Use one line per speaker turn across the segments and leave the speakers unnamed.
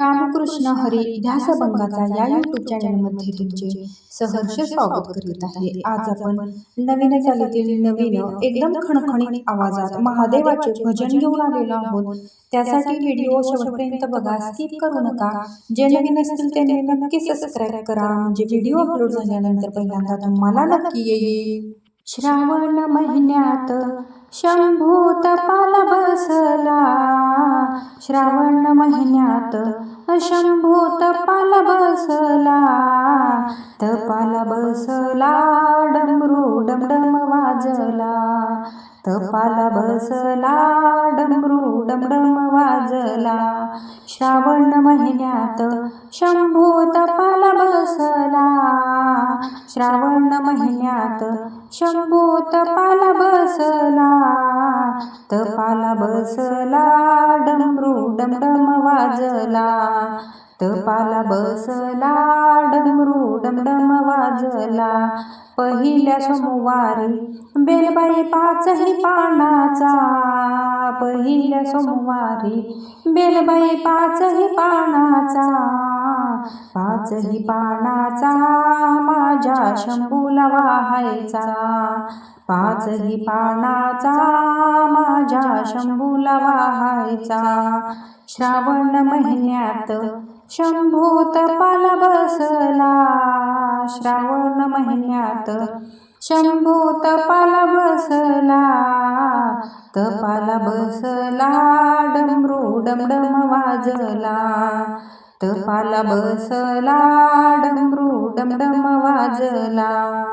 रामकृष्ण हरी ध्यासभंगाचा या युट्यूब चॅनलमध्ये तुमचे सहर्ष स्वागत करीत आहे. आज आपण नवीन चालीतील नवीन एकदम खणखणीत आवाजात महादेवाचे भजन घेऊन आलेलो आहोत. त्यासाठी व्हिडिओ शेवटपर्यंत बघा स्किप करू नका. जे नवीन असतील त्यांनी नक्की सबस्क्राईब करा. म्हणजे व्हिडिओ अपलोड झाल्यानंतर पहिल्यांदा तुम्हाला नक्की येईल. श्रावण महिन्यात शंभूत पाल बसला. श्रावण महिन्यात शंभूत पाल बसला. तपाल बसला डमरू डमडम वाजला. तपाला बसला डमरू डमडम वाजला. श्रावण महिन्यात शंभूत पाल महिन्यात शंभू तपाला बसला. तपाला बसला डमरू डमडम वाजला. तपाला बसला डमरू डमडम वाजला. पहिल्या सोमवारी बेलबाई पाचही पानाचा. पहिल्या सोमवारी बेलबाई पाचही पानाचा. पाचही पानाचा माझ्या शंभूला वाहायचा. पाचही पानाचा माझ्या शंभूला वाहायचा. श्रावण महिन्यात शंभूत पाल बसला. श्रावण महिन्यात शंभूत पाल बसला. तपाला बसला डमरू डमडम वाजला. तपाला बसला डमरू डमडम वाजला.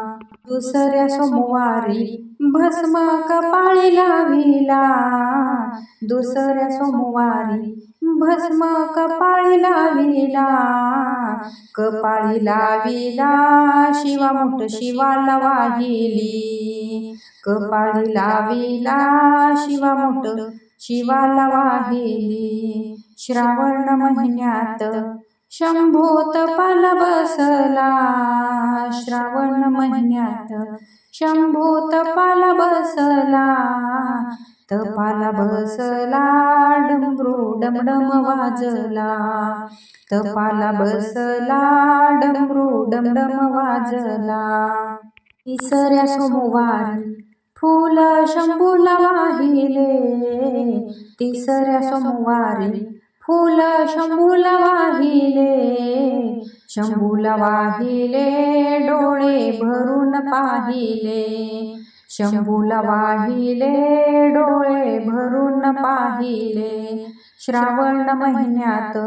दुसऱ्या सोमवारी भस्म कपाळी लाविला. दुसऱ्या सोमवारी भस्म कपाळी लाविला. कपाळी लाविला शिवा मोठ शिवाला वाहिली. कपाळी लाविला शिवा मोठ शिवाला वाहिली. श्रावण महिन्यात शंभूत पाल बसला. श्रावण महिन्यात शंभूत पाल बसला. तपाला बसला डमरू डमडम वाजला. तपाला बसला डमरू डमडम वाजला. तिसऱ्या सोमवारी फुल शंभूला वाहिले. तिसऱ्या सोमवारी फुल शंभूला वाहिले शंभूला वाहिले डोळे भरून पाहिले. शंभूला वाहिले डोळे भरून पाहिले. श्रावण महिन्यात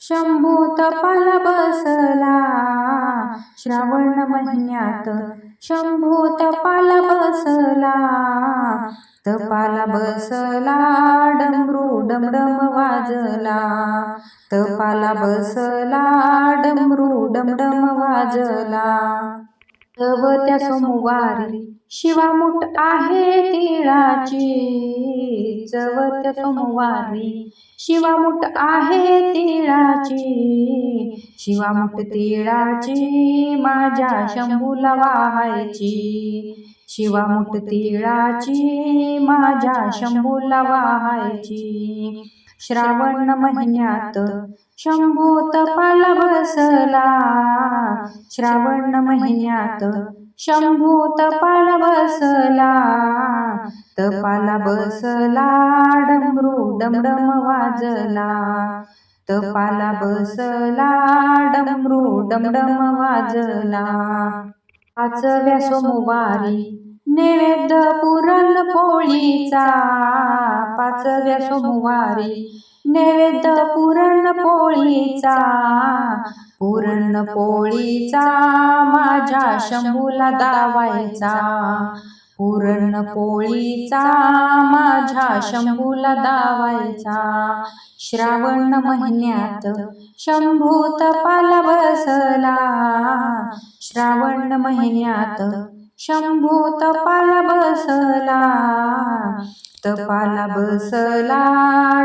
शंभूत पाल बसला. श्रावण महिन्यात शंभूत पाल बसला. तपाला बसला डमरू डमडम वाजला. तपाला बसला डमरू डमडम वाजला. तव त्या सोमवारी शिवामुठ आहे तिळाची. चवत सोमवारी शिवामुठ आहे तिळाची. शिवामुठ तिळाची माझ्या शंभूला वाहायची. शिवामुठ तिळाची माझ्या शंभूला वाहायची. श्रावण महिन्यात शंभूत पाल बसला. श्रावण महिन्यात शंभूत पाल बसला. तपाला बसला डमरू डमडम वाजला. तपाला बसला डमरू डमडम वाजला. पाचव्या सोमवारी नैवेद्य पुरण पोळीचा. पाचव्या सोमवारी नैवेद्य पुरण पोळीचा. पुरण पोळीचा माझ्या शंभूला दावायचा. पुरण पोळीचा माझ्या शंभूला दावायचा. श्रावण महिन्यात शंभूत तपाला बसला. श्रावण महिन्यात शंभूत तपाला बसला. तपाला बसला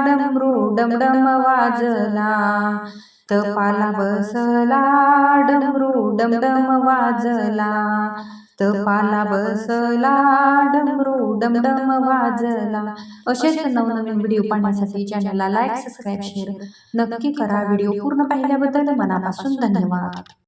डमरू डमडम वाजला तपाला बसला डमरू डमडम वाजला तपाला बसला डमरू डमडम वाजला असेच नवनवीन व्हिडिओ पाहण्यासाठी चॅनलला लाईक सबस्क्राईब शेअर नक्की करा. व्हिडिओ पूर्ण पाहिल्याबद्दल मनापासून धन्यवाद.